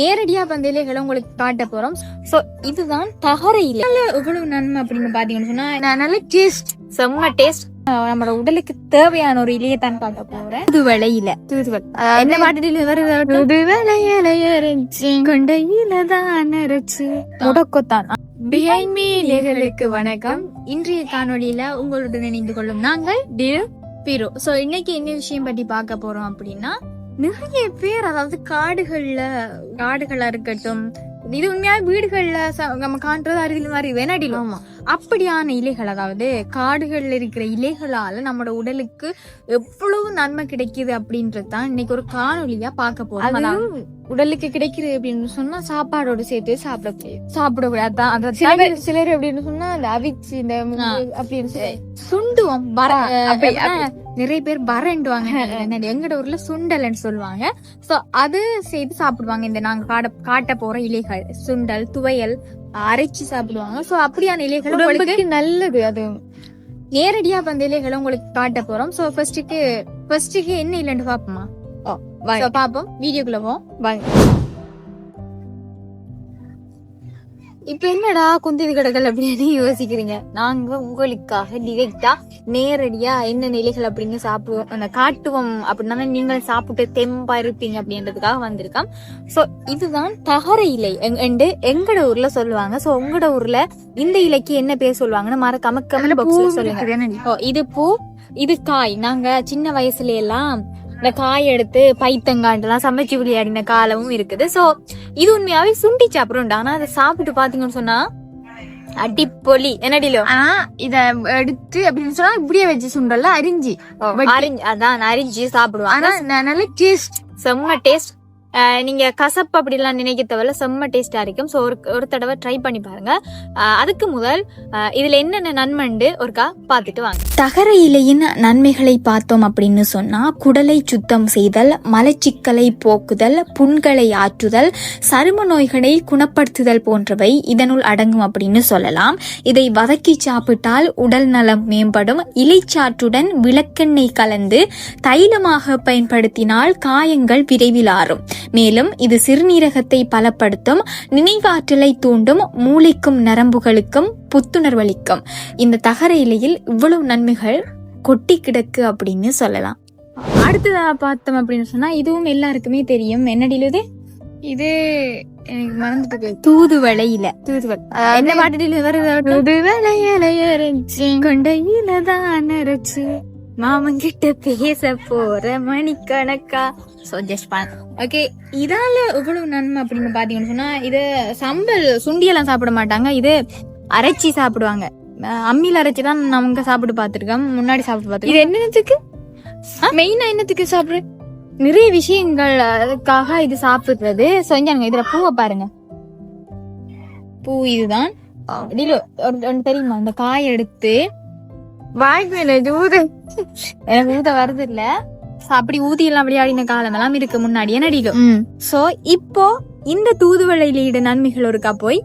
நேரடியா வந்த இலைகளை உங்களுக்கு காட்ட போறோம். சோ இதுதான் தகர இலை. நல்ல எவ்வளவு நன்மை அப்படின்னு பாத்தீங்கன்னு சொன்னா நான் நல்ல டேஸ்ட் செம்ம டேஸ்ட் நம்மளோட உடலுக்கு தேவையான ஒரு இலையை தான் காட்ட போறேன். தூதுவளை இலை. தூதுவளை என்ன பாட்டுல வருது தூதுவளை இலையரைச்சி கொண்ட இலை தான் அரைச்சு. முடக்கத்தான் பிஹைண்ட் மீ நேர்களுக்கு வணக்கம். இன்றைய காணொளியில உங்களுடன் இணைந்து கொள்ளும் நாங்கள் டியர் பீரோ. சோ இன்னைக்கு என்ன விஷயம் பத்தி பார்க்க போறோம் அப்படின்னா நிறைய பேர் அதாவது காடுகள்ல காடுகளா இருக்கட்டும் இது உண்மையா வீடுகள்ல நம்ம காண்றது அருகில் மாதிரி வேணாடிலும் அப்படியான இலைகள் அதாவது காடுகள்ல இருக்கிற இலைகளால நம்மளோட உடலுக்கு எவ்வளவு நன்மை கிடைக்குது அப்படின்றது தான் இன்னைக்கு ஒரு காணொலியா பார்க்க போறோம். உடலுக்கு கிடைக்குது அப்படின்னு சொன்னா சாப்பாடோட சேர்த்து சாப்பிட சாப்பிடக்கூடாது. அதான் சிலர் அப்படின்னு சொன்னா இந்த அவிச்சு இந்த அப்படின்னு சுண்டுவோம் அப்படி நிறைய பேர் பரண்டுவாங்க எங்கட ஊர்ல சுண்டல்னு சொல்லுவாங்க. சோ அது செய்து சாப்பிடுவாங்க. இந்த நாங்க காட காட்ட போற இலைகள் சுண்டல் துவையல் அரைச்சு சாப்பிடுவாங்க. சோ அப்படியான இலைகள் உங்களுக்கு நல்லது அது. நேரடியா வந்த இலைகளை உங்களுக்கு காட்ட போறோம். சோ ஃபர்ஸ்ட்டுக்கு ஃபர்ஸ்ட்டுக்கு என்ன இல்லைன்னு பாப்போமா பாப்போம் வீடியோக்குள்ள போவோம். வாங்க. இப்ப என்னடா குந்திது கிடக்கல் அப்படின்னு யோசிக்கிறீங்க? நாங்க உங்களுக்காக டிரெக்டா நேரடியா என்ன நிலைகள் அப்படின்னு சாப்பிடுவோம் அந்த காட்டுவோம் அப்படின்னா நீங்கள் சாப்பிட்டு தெம்பா இருப்பீங்க அப்படின்றதுக்காக வந்திருக்கோம். சோ இதுதான் தகர இலை. எண்டு எங்கட ஊர்ல சொல்லுவாங்க. சோ உங்களோட ஊர்ல இந்த இலைக்கு என்ன பேர் சொல்லுவாங்கன்னு மறக்காம கமெண்ட் பாக்ஸ்ல சொல்லுங்க. இது பூ இது காய். நாங்க சின்ன வயசுல எல்லாம் இந்த காய் எடுத்து பைத்தங்காண்டெல்லாம் சமைச்சு விளையாடின காலமும் இருக்குது. சோ இது உண்மையாவே சுண்டி சாப்பிடும்டா ஆனா அதை சாப்பிட்டு பாத்தீங்கன்னு சொன்னா அடிப்பொலி. என்னடிலோ? ஆனா இத எடுத்து அப்படின்னு சொன்னா இப்படியே வச்சு சுண்டல்ல அரிஞ்சி. அரிஞ்சு அதான் அரிஞ்சு சாப்பிடுவாங்க ஆனா நல்ல டேஸ்ட் செம்ம டேஸ்ட் நீங்கள் கசப்பு அப்படிலாம் நினைக்க தேவையில்ல. செம்ம டேஸ்ட்டாக இருக்கும். ஸோ ஒரு ஒரு தடவை ட்ரை பண்ணி பாருங்க. அதுக்கு முதல் இதில் என்னென்ன நன்மைண்டு ஒருக்கா பார்த்துட்டு வாங்க. தகர இலையின் நன்மைகளை பார்த்தோம் அப்படின்னு சொன்னால் குடலை சுத்தம் செய்தல் மலச்சிக்கலை போக்குதல் புண்களை ஆற்றுதல் சரும நோய்களை குணப்படுத்துதல் போன்றவை இதனுள் அடங்கும் அப்படின்னு சொல்லலாம். இதை வதக்கி சாப்பிட்டால் உடல் நலம் மேம்படும். இலைச்சாற்றுடன் விளக்கெண்ணெய் கலந்து தைலமாக பயன்படுத்தினால் காயங்கள் விரைவில் ஆறும். மேலும் இது சிறுநீரகத்தை பலப்படுத்தும் நினைவாற்றலை தூண்டும் மூளைக்கும் நரம்புகளுக்கும் புத்துணர்வளிக்கும். இந்த தகர இலையில் இவ்வளவு நன்மைகள் கொட்டி கிடக்கு அப்படின்னு சொல்லலாம். அடுத்ததா பார்த்தோம் அப்படின்னு சொன்னா இதுவும் எல்லாருக்குமே தெரியும். என்னடில இது? எனக்கு மறந்துட்டு தூதுவளை இலை. தூதுவளை. என்ன வருது? கொண்டையில தான் அரைச்சு. மாமன் கிட்ட பேச போற மணிக்கணக்கா. சோ ஜஸ்ட் ஓகே இதால எவ்வளவு நன்மை அப்படின்னு பாத்தீங்கன்னு சொன்னா இது சம்பல் சுண்டியெல்லாம் சாப்பிட மாட்டாங்க. இது அரைச்சி சாப்பிடுவாங்க. அம்மியில அரைச்சி தான் நமக்கு சாப்பிட்டு பார்த்திருக்கோம் முன்னாடி சாப்பிட்டு பார்த்திருக்கோம் இது என்னத்துக்கு மெயினா என்னத்துக்கு சாப்பிடுற நிறைய விஷயங்கள் அதுக்காக இது சாப்பிடுறது. செஞ்சானுங்க. இதுல பூவை பாருங்க. பூ இதுதான். தெரியுமா? இந்த காய் எடுத்து இது ஊது. எனக்கு ஊத வருது இல்ல அப்படி ஊதி எல்லாம் விளையாடின காலம் எல்லாம் இருக்கு முன்னாடி. என்னடிலும் சோ இப்போ இந்த தூதுவளையில நன்மைகள் இருக்கா போய்?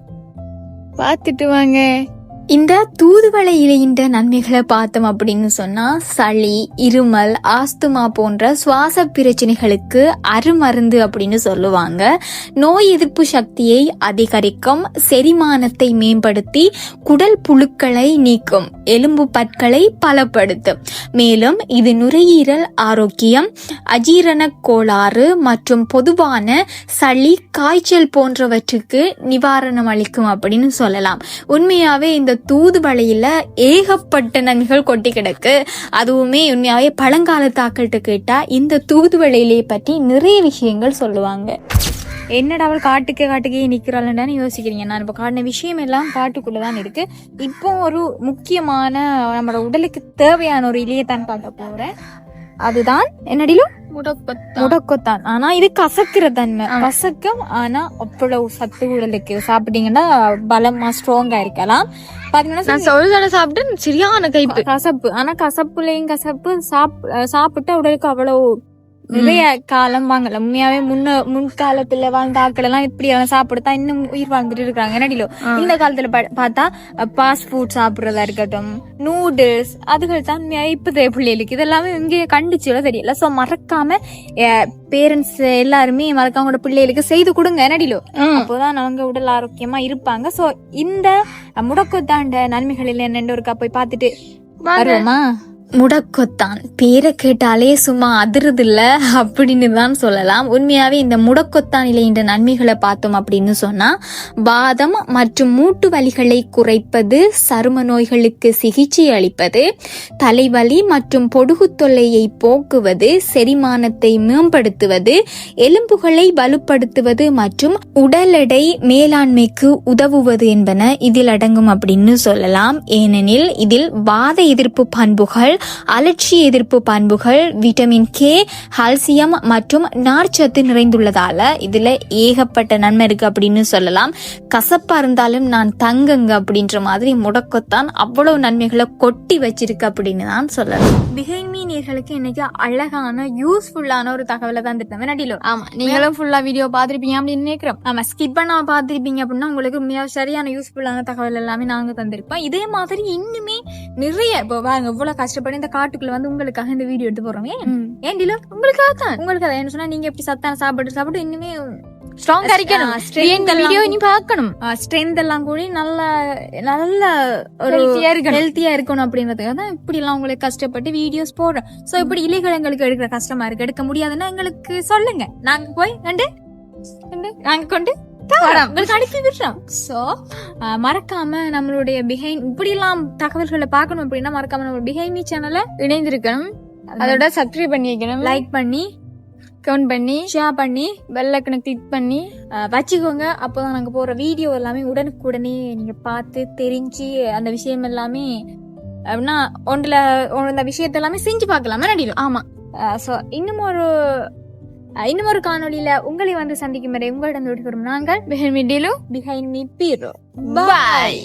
பாத்துட்டு வாங்க. இந்த தூதுவளை இலையின்ற நன்மைகளை பார்த்தோம் அப்படின்னு சொன்னா சளி இருமல் ஆஸ்துமா போன்ற சுவாச பிரச்சனைகளுக்கு அருமருந்து அப்படின்னு சொல்லுவாங்க. நோய் எதிர்ப்பு சக்தியை அதிகரிக்கும் செரிமானத்தை மேம்படுத்தி குடல் புழுக்களை நீக்கும் எலும்பு பற்களை பலப்படுத்தும். மேலும் இது நுரையீரல் ஆரோக்கியம் அஜீரண கோளாறு மற்றும் பொதுவான சளி காய்ச்சல் போன்றவற்றுக்கு நிவாரணம் அளிக்கும் அப்படின்னு சொல்லலாம். உண்மையாவே இந்த தூதுவளையில ஏகப்பட்ட நன்மைகள் கொட்டி கிடக்கு. அதுவுமே உண்மையாவே பழங்காலத்தாக்கள்கிட்ட கேட்டா இந்த தூதுவளையிலே பற்றி நிறைய விஷயங்கள் சொல்லுவாங்க. என்னடா அவள் காட்டுக்கே காட்டுக்கே நிற்கிறாள்டான்னு யோசிக்கிறீங்க. நான் இப்போ காட்டின விஷயம் எல்லாம் காட்டுக்குள்ளே தான் இருக்கு. இப்போ ஒரு முக்கியமான நம்மளோட உடலுக்கு தேவையான ஒரு இலையை தான் பார்க்க போகிறேன் அதுதான் என்னடிலும்? முடக்கத்தான். ஆனா இது கசக்கிற தன்மை கசக்கும் ஆனா அவ்வளவு சத்து உடலுக்கு சாப்பிட்டீங்கன்னா பலமா ஸ்ட்ராங்கா இருக்கலாம். பாத்தீங்கன்னா சொல்றத சாப்பிட்டு சரியான கைப்பு. கசப்பு. ஆனா கசப்புலயும் கசப்பு. சாப் சாப்பிட்டா உடலுக்கு அவ்வளவு நிறைய காலம் வாங்கல. உண்மையாவே முன்ன முன்காலத்துல வாழ்ந்த ஆட்கள் எல்லாம் இப்படி எல்லாம் சாப்பிடுதான் இன்னும் உயிர் வாழ்ந்துட்டு இருக்காங்க என்னடிலோ இந்த காலத்துல பார்த்தா ஃபாஸ்ட் ஃபுட் சாப்பிடுறதா இருக்கட்டும் நூடுல்ஸ் அதுகள் தான் இப்போதைய பிள்ளைகளுக்கு. இதெல்லாமே இங்கே கண்டிச்சு தெரியல. சோ மறக்காம பேரண்ட்ஸ் எல்லாருமே மறக்காம உங்களோட பிள்ளைகளுக்கு செய்து கொடுங்க. என்னடிலோ அப்போதான் அவங்க உடல் ஆரோக்கியமா இருப்பாங்க. சோ இந்த முடக்கத்தாண்ட நன்மைகள் என்னென்னு ஒருக்கா போய் பார்த்துட்டு வருவோமா? முடக்கொத்தான். பேரை கேட்டாலே சும்மா அதிருதில்ல அப்படின்னு தான் சொல்லலாம். உண்மையாவே இந்த முடக்கொத்தான் இலையின்ற நன்மைகளை பார்த்தோம் அப்படின்னு சொன்னா வாதம் மற்றும் மூட்டு வலிகளை குறைப்பது சரும நோய்களுக்கு சிகிச்சை அளிப்பது தலைவலி மற்றும் பொடுகு தொல்லையை போக்குவது செரிமானத்தை மேம்படுத்துவது எலும்புகளை வலுப்படுத்துவது மற்றும் உடல் எடை மேலாண்மைக்கு உதவுவது என்பன இதில் அடங்கும் அப்படின்னு சொல்லலாம். ஏனெனில் இதில் வாத எதிர்ப்பு பண்புகள் அலட்சிய எதிர்ப்பு பண்புகள் விட்டமின் கே கால்சியம் மற்றும் நார்ச்சத்து நிறைந்துள்ளதால இதுல ஏகப்பட்ட நன்மை இருக்கு அப்படின்னு சொல்லலாம். கசப்பா இருந்தாலும் நான் தங்குங்க அப்படின்ற மாதிரி முடக்கத்தான் அவ்வளவு நன்மைகளை கொட்டி வச்சிருக்கு அப்படின்னு தான் சொல்லலாம் பிகைமி நேர்களுக்கு இன்னைக்கு அழகான யூஸ்ஃபுல்லான ஒரு தகவலை தான் திட்டம் நடிலோ ஆமா நீங்களும் ஃபுல்லா வீடியோ பாத்திருப்பீங்க அப்படின்னு நினைக்கிறோம். ஆமா ஸ்கிப் பண்ணாம பார்த்துருப்பீங்க அப்படின்னா உங்களுக்கு சரியான யூஸ்ஃபுல்லான தகவல் எல்லாமே நாங்க தந்திருப்போம் இதே மாதிரி இன்னுமே நிறைய இப்போ இவ்வளவு கஷ்டப்பட்டு இந்த காட்டுக்குள்ள வந்து உங்களுக்காக இந்த வீடியோ எடுத்து போறோம் ஏன்? டிலோ உங்களுக்காக தான் உங்களுக்கு அதை என்ன சொன்னா நீங்க எப்படி சத்தான சாப்பிட்டு சாப்பிட்டு இன்னுமே ஸ்ட்ராங் இருக்கணும். இந்த வீடியோ இனி பார்க்கணும்? ஸ்ட்ரென்த் எல்லாம் கூடி நல்ல நல்ல ஒரு. ஹெல்த்தியா இருக்கணும். அப்படின்றதுக்காக தான் இப்படி எல்லாம் உங்களுக்கு கஷ்டப்பட்டு வீடியோஸ் போடுறோம். சோ இப்படி இலைகள் எங்களுக்கு எடுக்கிற கஷ்டமா இருக்கு எடுக்க முடியாதுன்னா எங்களுக்கு சொல்லுங்க. நாங்க போய் கண்டு நாங்க கொண்டு. உங்களுக்கு அனுப்பி விடுறோம் சோ மறக்காம நம்மளுடைய பிஹைண்ட் இப்படி எல்லாம் தகவல்களை பார்க்கணும் அப்படின்னா மறக்காம நம்ம பிஹைண்ட் சேனலை இணைந்திருக்கணும். அதோட சப்ஸ்கிரைப் பண்ணி வைக்கணும். லைக் பண்ணி கவுண்ட் பண்ணி ஷேர் பண்ணி பெல் ஐக்கனை கிளிக் பண்ணி வச்சுக்கோங்க. அப்போதான் நாங்க போற வீடியோ எல்லாமே உடனுக்குடனே நீங்க பார்த்து தெரிஞ்சு அந்த விஷயம் எல்லாமே அப்படின்னா ஒன்றுல ஒன்று இந்த விஷயத்த எல்லாமே செஞ்சு பார்க்கலாமா நடிடும் ஆமா. ஸோ இன்னும் ஒரு இன்னும் ஒரு காணொளியில உங்களை வந்து சந்திக்கும் வரை உங்களிடம் விடுபடும் நாங்கள் மிடிலு பிஹைண்ட் மீ பீரோ பாய்